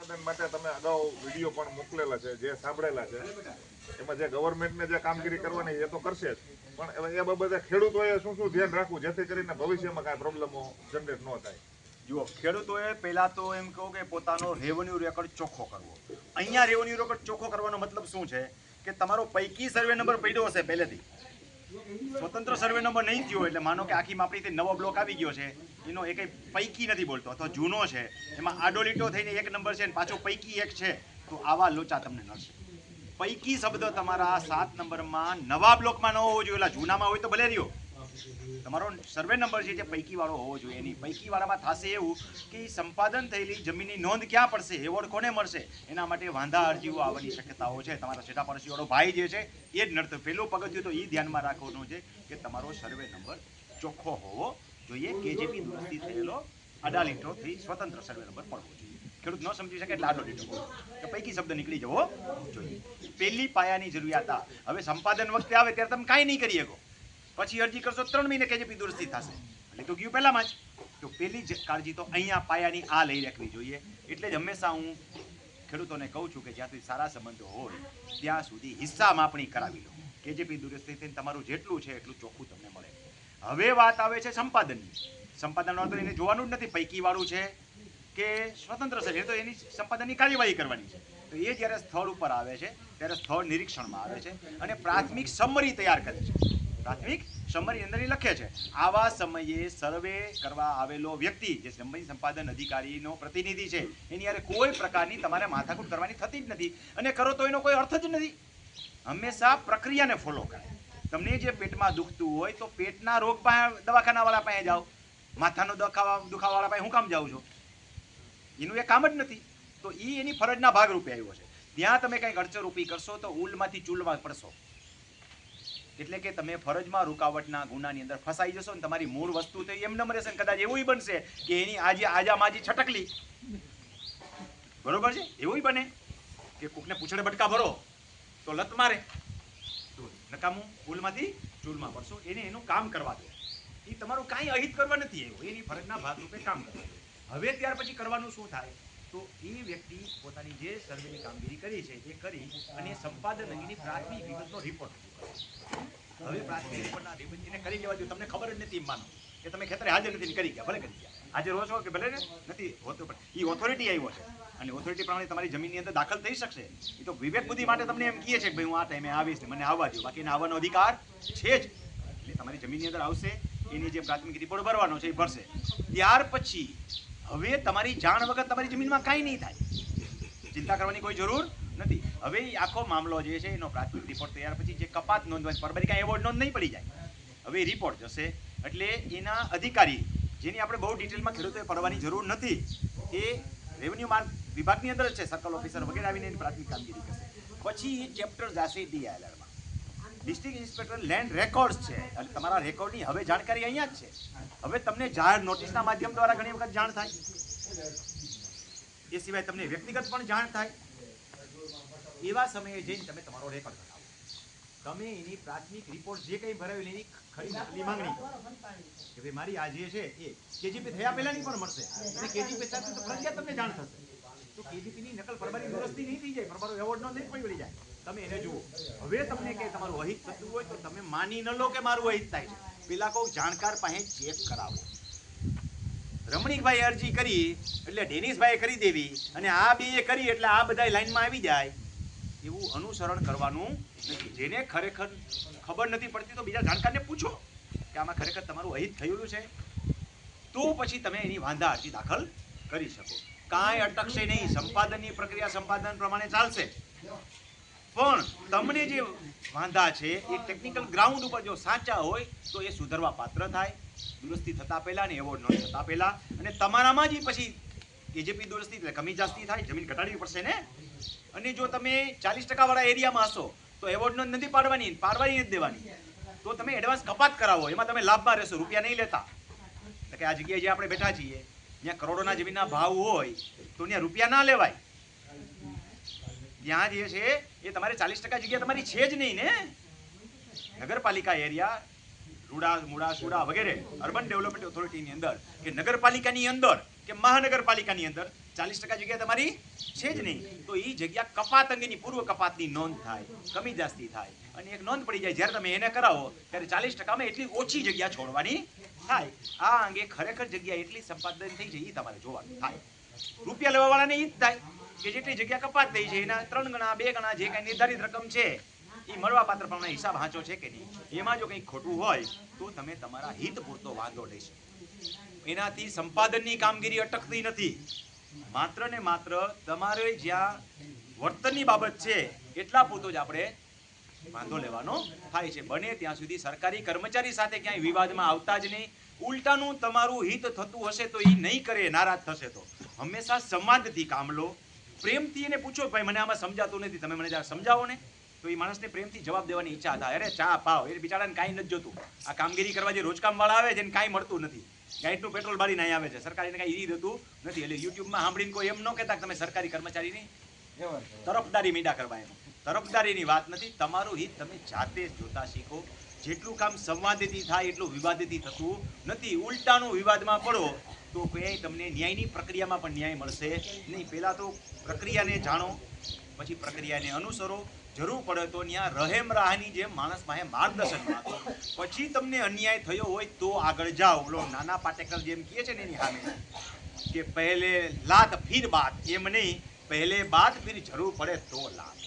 ઉત્પાદન એ શું શું ધ્યાન રાખવું? જેથી કરીને ભવિષ્યમાં કાંઈ પ્રોબ્લેમો જનરેટ ન થાય. જુઓ, ખેડૂતોએ પહેલા તો એમ કહું કે પોતાનો રેવન્યુ રેકોર્ડ ચોખ્ખો કરવો. અહીંયા રેવન્યુ રેકોર્ડ ચોખ્ખો કરવાનો મતલબ શું છે? કે તમારો પૈકી સર્વે નંબર પડ્યો હશે પહેલેથી. સ્વતંત્ર સર્વે નંબર નહીં થયો એટલે માનો કે આખી માપણીથી નવો બ્લોક આવી ગયો છે. એનો એ કંઈ પૈકી નથી બોલતો, અથવા જૂનો છે. એમાં આડોલીટો થઈને એક નંબર છે પાછો પૈકી એક છે. તો આવા લોચા તમને નડશે પૈકી શબ્દ તમારા સાત નંબરમાં નવા બ્લોકમાં ન હોવો જોઈએ એટલે જૂનામાં હોય તો ભલે રહ્યો. તમારો સર્વે નંબર છે જે પૈકી વાળો હોવો જોઈએ. એની પૈકી વાળામાં થશે એવું કે સંપાદન થયેલી જમીનની નોંધ ક્યાં પડશે એવોર્ડ કોને મળશે? એના માટે વાંધા અરજીઓ આવવાની શક્યતાઓ છે. તમારા છેટા પડોશી વાળો ભાઈ જે છે, એ જ નડતો. પહેલું પગથિયું તો એ ધ્યાનમાં રાખવાનું છે કે તમારો સર્વે નંબર ચોખ્ખો હોવો જોઈએ. કેજીપી દુરસ્તી થયેલો આડા લીટોથી સ્વતંત્ર સર્વે નંબર પડવો જોઈએ. ખેડૂત ન સમજી શકે એટલે આડો લીટો. કે પૈકી શબ્દ નીકળી જવો જોઈએ. પહેલી પાયાની જરૂરિયાત હવે સંપાદન વખતે આવે ત્યારે તમે કાંઈ નહીં કરી શકો. પછી અરજી કરશો, ત્રણ મહિને કેજીપી દુરસ્તી થશે. એટલે તો ગયું પહેલામાં જ. તો પેલી જ કાળજી તો અહીંયા પાયાની આ લઈ રાખવી જોઈએ. એટલે જ હંમેશા હું ખેડૂતોને કહું છું કે જ્યાં સુધી સારા સંબંધો હોય, ત્યાં સુધી હિસ્સા માપણી કરાવી લો. કેજીપી દુરસ્તી થઈને તમારું જેટલું છે એટલું ચોખ્ખું તમને મળે. હવે વાત આવે છે સંપાદનની. સંપાદનનો તો એને જોવાનું જ નથી. પૈકીવાળું છે કે સ્વતંત્ર છે. તો એની સંપાદનની કાર્યવાહી કરવાની છે. તો એ જ્યારે સ્થળ ઉપર આવે છે, ત્યારે સ્થળ નિરીક્ષણમાં આવે છે અને પ્રાથમિક સમરી તૈયાર કરે છે. પ્રાથમિક સમરી અંદર લખે છે. આવા સમયે સર્વે કરવા આવેલો વ્યક્તિ, જે સમય સંપાદન અધિકારીનો પ્રતિનિધિ છે, એની યારે કોઈ પ્રકારની તમારે માથાકૂટ કરવાની થતી જ નથી. અને કરો તો એનો કોઈ અર્થ જ નથી. હંમેશા પ્રક્રિયાને ફોલો કરે. તમને જે પેટમાં દુખતું હોય તો પેટના રોગ પાસે દવાખાનાવાળા પાસે જાઓ. માથાનો દુખાવા દુખાવાવાળા પાસે હું કામ જાઉં છું? એનું એ કામ જ નથી. તો એ એની ફરજના ભાગરૂપે આવ્યો છે. ત્યાં તમે કંઈક અડચરૂપી કરશો તો ઉલમાંથી ચૂલમાં પડશો. એટલે કે તમે ફરજમાં રૂકાવટના ગુનાની અંદર ફસાઈ જશો ને તમારી મૂળ વસ્તુ તો એમ નમ રહેશે કદાચ એવું બનશે કે એની આજે આજા માજી છટકલી. બરોબર છે? એવું બને કે કોકને પૂછડે બટકા ભરો તો લત મારે. નકામું ફૂલમાંથી ચૂલમાં પડશો એને એનું કામ કરવા દો. એ તમારું કાંઈ અહિત કરવા નથી એવું એની ફરજના ભાગરૂપે કામ કરવા દો. હવે ત્યાર પછી કરવાનું શું થાય? તો એ વ્યક્તિ પોતાની જે સર્વેની કામગીરી કરી છે, એ કરી અને સંપાદન અંગેની પ્રાથમિક વિગતનો રિપોર્ટ હવે પ્રાથમિક રિપોર્ટના રિપોર્ટ એને કરી લેવા જોઈએ તમને ખબર જ નથી માનો કે તમે ખેતરે હાજર નથી કરી ગયા, ભલે કરી ગયા. હાજર હો છો કે ભલે ને? નથી હોતો, પણ એ ઓથોરિટી આવ્યો છે. અને ઓથોરિટી પ્રમાણે તમારી જમીનની અંદર દાખલ થઈ શકશે. એ તો વિવેક બુદ્ધિ માટે તમને એમ કહે છે કે ભાઈ હું આ ટાઈમે આવીશ ને મને આવવા દો બાકી એને આવવાનો અધિકાર છે જ. એટલે તમારી જમીનની અંદર આવશે, એની જે પ્રાથમિક રિપોર્ટ ભરવાનો છે, એ ભરશે. ત્યાર પછી હવે તમારી જાણ વગર તમારી જમીનમાં કાંઈ નહીં થાય. ચિંતા કરવાની કોઈ જરૂર નથી. હવે આખો મામલો જે છે, એનો પ્રાથમિક રિપોર્ટ તૈયાર પછી જે કપાત નોંધવાની પરબરી કાંઈ એવોર્ડ નોંધ નહીં પડી જાય. હવે રિપોર્ટ જશે. એટલે એના અધિકારી, જેની આપણે બહુ ડિટેલમાં ખેડૂતોએ પડવાની જરૂર નથી, એ રેવન્યુ માર્ગ વિભાગની અંદર જ છે સર્કલ ઓફિસર વગેરે આવીને એની પ્રાથમિક કામગીરી કરશે. પછી એ ચેપ્ટર જશે ડીઆઈએલઆરમાં ડિસ્ટ્રિક્ટ ઇન્સ્પેક્ટર લેન્ડ રેકોર્ડ્સ છે. એટલે તમારા રેકોર્ડની હવે જાણકારી અહીંયા જ છે. હવે તમને જાહેર નોટિસના માધ્યમ દ્વારા ઘણી વખત જાણ થાય. એ સિવાય તમને વ્યક્તિગત પણ જાણ થાય. એવા સમયે જઈને તમે તમારો રેકોર્ડ બનાવો તમે એની પ્રાથમિક રિપોર્ટ જે કંઈ ભરાવેલી એની ખરી નકલી માંગણી કે ભાઈ મારી આ જે છે એ કેજીપી થયા પહેલાની પણ મળશે. અને કેજીપી સાથે તો ફરજિયાત તમને જાણ થશે. તો કેજીપીની નકલ પરબારી દુરસ્તી નહીં થઈ જાય. પરબારો એવોર્ડ નો નહીં પડી જાય. તમે એને જુઓ. હવે તમને કે તમારું અહિત થતું હોય તો તમે માની ન લો કે મારું અહિત થાય છે. પેલા કોઈ જાણકાર પાસે ચેક કરાવો. રમણીકભાઈ અરજી કરી, એટલે ડેનિસભાઈએ કરી દેવી અને આ બે કરી એટલે આ બધા લાઈનમાં આવી જાય. એવું અનુસરણ કરવાનું નથી. જેને ખરેખર ખબર નથી પડતી તો બીજા જાણકારને પૂછો કે આમાં ખરેખર તમારું અહિત થયેલું છે. તો પછી તમે એની વાંધા અરજી દાખલ કરી શકો. કાંઈ અટકશે નહીં. સંપાદનની પ્રક્રિયા સંપાદન પ્રમાણે ચાલશે. પણ તમને જે વાંધા છે, એ ટેકનિકલ ગ્રાઉન્ડ ઉપર જો સાચા હોય, તો એ સુધરવા પાત્ર થાય. દુરસ્તી થતા પહેલાં ને એવોર્ડ ન થતા પહેલાં. અને તમારામાં જ પછી એજેપી દુરસ્તી એટલે કમી જાસ્તી થાય, જમીન ઘટાડવી પડશે ને? અને જો તમે ચાલીસ ટકાવાળા એરિયામાં હશો, તો એવોર્ડ નો નથી પાડવાની પાડવાની નથી દેવાની. તો તમે એડવાન્સ કપાત કરાવો, એમાં તમે લાભમાં રહેશો, રૂપિયા નહીં લેતા. કે આ જગ્યાએ જે આપણે બેઠા છીએ ત્યાં કરોડોના જમીનના ભાવ હોય, તો ત્યાં રૂપિયા ના લેવાય. ત્યાં જે છે એ તમારે ચાલીસ ટકા જગ્યા તમારી છે જ નહીં ને? નગરપાલિકા એરિયા, રૂડા, મુડા, સુડા વગેરે, અર્બન ડેવલપમેન્ટ ઓથોરિટીની અંદર કે નગરપાલિકાની અંદર કે મહાનગરપાલિકાની અંદર ચાલીસ ટકા જગ્યા તમારી છે જ નહીં. તો એ જગ્યા કપાત અંગેની પૂર્વ કપાતની નોંધ થાય, કમી જાસ્તી થાય અને એક નોંધ પડી જાય, જ્યારે તમે એને કરાવો, ત્યારે ચાલીસ ટકામાં એટલી ઓછી જગ્યા છોડવાની થાય. આ અંગે ખરેખર જગ્યા એટલી સંપાદન થઈ છે એ તમારે જોવાનું થાય. રૂપિયા લેવા વાળાને એ જ થાય. કે જેટલી જગ્યા કપાત થઈ છે. એના ત્રણ ગણા, બે ગણા જે કાંઈ નિર્ધારિત રકમ છે એ મળવા પાત્ર પ્રમાણે હિસાબ હાંચો છે કે નહીં. એમાં જો કંઈક ખોટું હોય, તો તમે તમારા હિત પૂરતો વાંધો લઈ એનાથી સંપાદનની કામગીરી અટકતી નથી. માત્ર ને માત્ર તમારે જ્યાં વર્તનની બાબત છે, એટલા પૂરતો જ આપણે વાંધો લેવાનો થાય છે. બને ત્યાં સુધી સરકારી કર્મચારી સાથે ક્યાંય વિવાદમાં આવતા જ નહીં. ઉલટાનું તમારું હિત થતું હશે તો એ નહીં કરે, નારાજ થશે તો. હંમેશા સંવાદથી કામ લો. પ્રેમથી એને પૂછો ભાઈ મને આમાં સમજાતું નથી. તમે મને જરા સમજાવો ને. તો એ માણસને પ્રેમથી જવાબ દેવાની ઈચ્છા થાય અરે ચા પાવ. એ બિચારાને કાંઈ નથી જોતું. આ કામગીરી કરવા જે રોજકામવાળા આવે છે એને કાંઈ મળતું નથી. ગાઈડનું પેટ્રોલ બાળીને અહીં આવે છે. સરકારીને કાંઈ ઈ દેતું નથી. એટલે યુટ્યુબમાં સાંભળીને કોઈ એમ ન કહેતા કે તમે સરકારી કર્મચારીની તરફદારી મીડા કરવા એમ. તરફદારીની વાત નથી. તમારું હિત તમે જાતે જોતા શીખો. જેટલું કામ સંવાદેથી થાય એટલું વિવાદેથી થતું નથી. ઉલટાનું વિવાદમાં પડો તો ક્યાંય તમને ન્યાયની પ્રક્રિયામાં પણ ન્યાય મળશે. નહીં, પહેલાં તો પ્રક્રિયાને જાણો, પછી પ્રક્રિયાને અનુસરો. જરૂર પડે તો ત્યાં રહેમ રાહની જેમ માણસ પાસે માર્ગદર્શન માંગો. પછી તમને અન્યાય થયો હોય તો આગળ જાઓ. ઓલો નાના પાટેકર જેમ કહે છે ને એની સામે, કે પહેલે લાત ફીર બાત એમ નહીં, પહેલે બાત ફીર જરૂર પડે તો લાત.